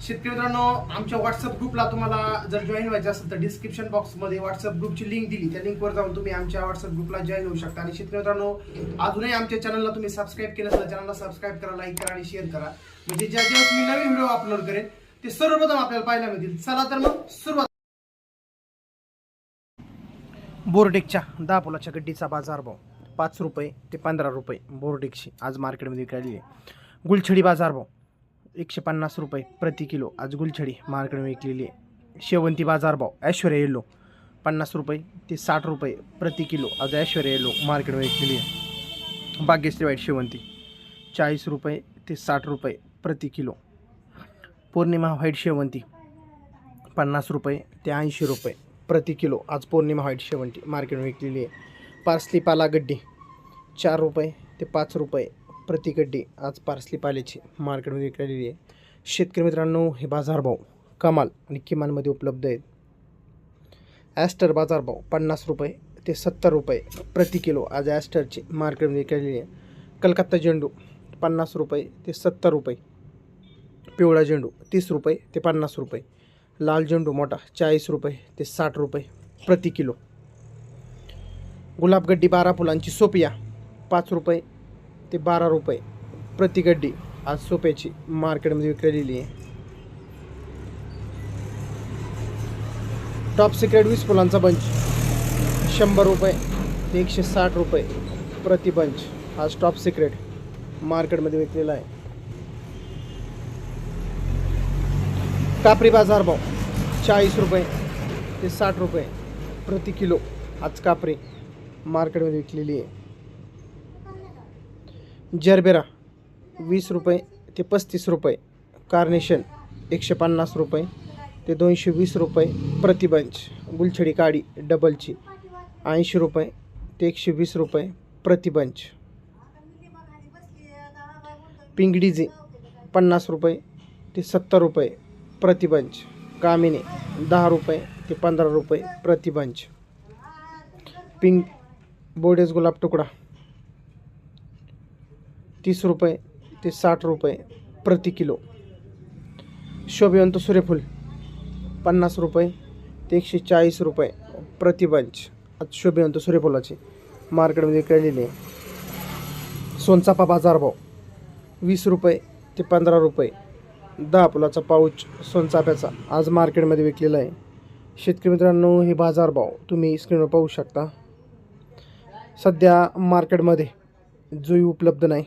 शेतकरी मित्रांनो आमच्या व्हॉट्सअप ग्रुपला तुम्हाला जर जॉईन व्हायचं असेल तर डिस्क्रिप्शन बॉक्समध्ये व्हॉट्सअप ग्रुपची लिंक दिली. त्या लिंकवर जाऊन तुम्ही आमच्या व्हॉट्सअप ग्रुपला जॉईन होऊ शकता. आणि शेतकरी मित्रांनो अजूनही आमच्या चॅनलला तुम्ही सबस्क्राईब केलं असेल चॅनलला सबस्क्राईब करा लाईक करा आणि शेअर करा. म्हणजे ज्या ज्या मी नवीन व्हिडिओ अपलोड करेन ते सर्वप्रथम आपल्याला पाहायला मिळतील. चला तर मग सुरुवात. बोर्डेकच्या दहा पोलाच्या गड्डीचा बाजारभाव. पाच रुपये ते पंधरा रुपये बोर्डेकची आज मार्केटमध्ये विकायली आहे. गुलछडी बाजारभाव. एकशे पन्नास रुपये प्रति किलो. आज गुलछडी मार्केट विकलेली आहे. शेवंती बाजारभाव ऐश्वर्या येलो पन्नास रुपये ते साठ रुपये प्रति किलो. आज ऐश्वर्या येलो मार्केट विकलेली आहे. भाग्यश्री वाईट शेवंती चाळीस रुपये ते साठ रुपये प्रति किलो. पौर्णिमा व्हाईट शेवंती पन्नास रुपये ते ऐंशी रुपये प्रति किलो. आज पौर्णिमा व्हाईट शेवंती मार्केट विकलेली आहे. पार्सली पाला गड्डी चार रुपये ते पाच रुपये प्रति गड्डी आज पार्सली पाल्याची मार्केटमध्ये विकलेली आहे. शेतकरी मित्रांनो हे बाजारभाव कमाल आणि किमानमध्ये उपलब्ध आहेत. ॲस्टर बाजारभाव पन्नास रुपये ते सत्तर रुपये प्रति किलो आज ॲस्टरची मार्केटमध्ये विकलेली आहे. कलकत्ता झेंडू पन्नास रुपये ते सत्तर रुपये. पिवळा झेंडू तीस रुपये ते पन्नास रुपये. लाल झेंडू मोठा चाळीस रुपये ते साठ रुपये प्रति किलो. गुलाबगड्डी बारा फुलांची सोपिया पाच रुपये ते बारा रुपये प्रति गड्डी आज सोप्याची मार्केटमध्ये विकलेली आहे. टॉप सिक्रेट वीस फुलांचा बंच शंभर रुपये ते एकशे साठ रुपये प्रति बंच आज टॉप सिक्रेट मार्केटमध्ये विकलेला आहे. कापरी बाजार भाव चाळीस रुपये ते साठ रुपये प्रति किलो आज कापरी मार्केटमध्ये विकलेली आहे. जरबेरा वीस रुपये ते पस्तीस रुपये. कार्नेशन एकशे पन्नास रुपये ते दोनशे वीस रुपये प्रतिबंच. गुलछडी काडी डबलची. ऐंशी रुपये ते एकशे वीस रुपये प्रतिबंच. पिंगडीजे पन्नास रुपये ते सत्तर रुपये प्रतिबंच. कामिने दहा रुपये ते पंधरा रुपये प्रतिबंच. पिंग बोडेस गुलाब तुकडा. तीस रुपये ते साठ रुपये प्रति किलो. शोभिवंत सूर्यफूल पन्नास रुपये ते एकशे चाळीस रुपये प्रतिबंच आज शोभिवंत सूर्यफुलाची मार्केटमध्ये विकलेली आहे. सोनचापा बाजारभाव वीस रुपये ते पंधरा रुपये. दहा फुलाचा पाऊच सोनचाफ्याचा आज मार्केटमध्ये विकलेला आहे. शेतकरी मित्रांनो हे बाजारभाव तुम्ही स्क्रीनवर पाहू शकता. सध्या मार्केटमध्ये जुई उपलब्ध नाही.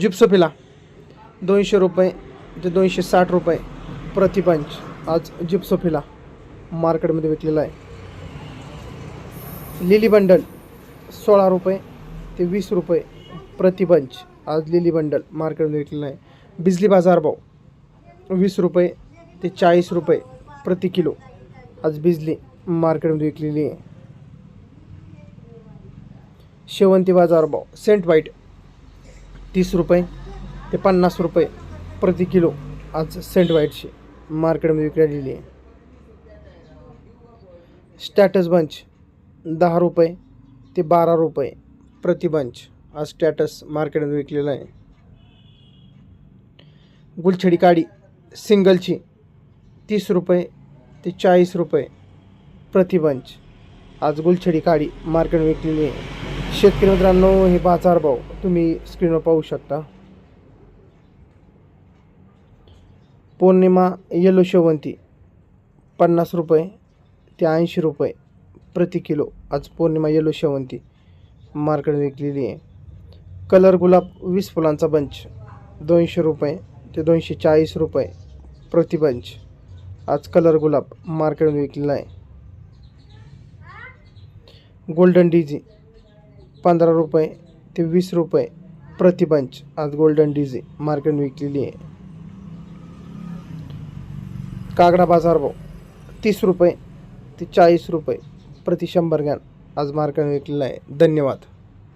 जिप्सोफिला दोनशे रुपये ते दोनशे साठ रुपये प्रतिपंच आज जिप्सोफिला मार्केटमध्ये विकलेला आहे. लिली बंडल सोळा रुपये ते वीस रुपये प्रतिपंच आज लिली बंडल मार्केटमध्ये विकलेला आहे. बिजली बाजार भाव वीस रुपये ते चाळीस रुपये प्रति किलो आज बिजली मार्केटमध्ये विकलेली आहे. शेवंती बाजार भाव सेंट व्हाईट तीस रुपये ते पन्नास रुपये प्रति किलो आज सेंट व्हाईटची मार्केटमध्ये विकलेली आहे. स्टॅटस बंच दहा रुपये ते बारा रुपये प्रति बंच आज स्टॅटस मार्केटमध्ये विकलेला आहे. गुलछडी काडी सिंगलची तीस रुपये ते चाळीस रुपये प्रति बंच आज गुलछडी काडी मार्केटमध्ये विकलेली आहे. शेतकरी मित्रांनो हे बाजारभाव तुम्ही स्क्रीनवर पाहू शकता. पौर्णिमा येलो शेवंती पन्नास रुपये ते ऐंशी रुपये प्रति किलो. आज पौर्णिमा येलो शेवंती मार्केट विकलेली आहे. कलर गुलाब वीस फुलांचा बंच दोनशे रुपये ते दोनशे चाळीस रुपये प्रति बंच आज कलर गुलाब मार्केटमध्ये विकलेला आहे. गोल्डन डीजी पंधरा रुपये ते वीस रुपये प्रतिपंच आज गोल्डन डिझी मार्केट विकलेली आहे. कागडा बाजार भाव तीस रुपये ते चाळीस रुपये प्रति शंभर गॅन आज मार्केट विकलेला आहे. धन्यवाद.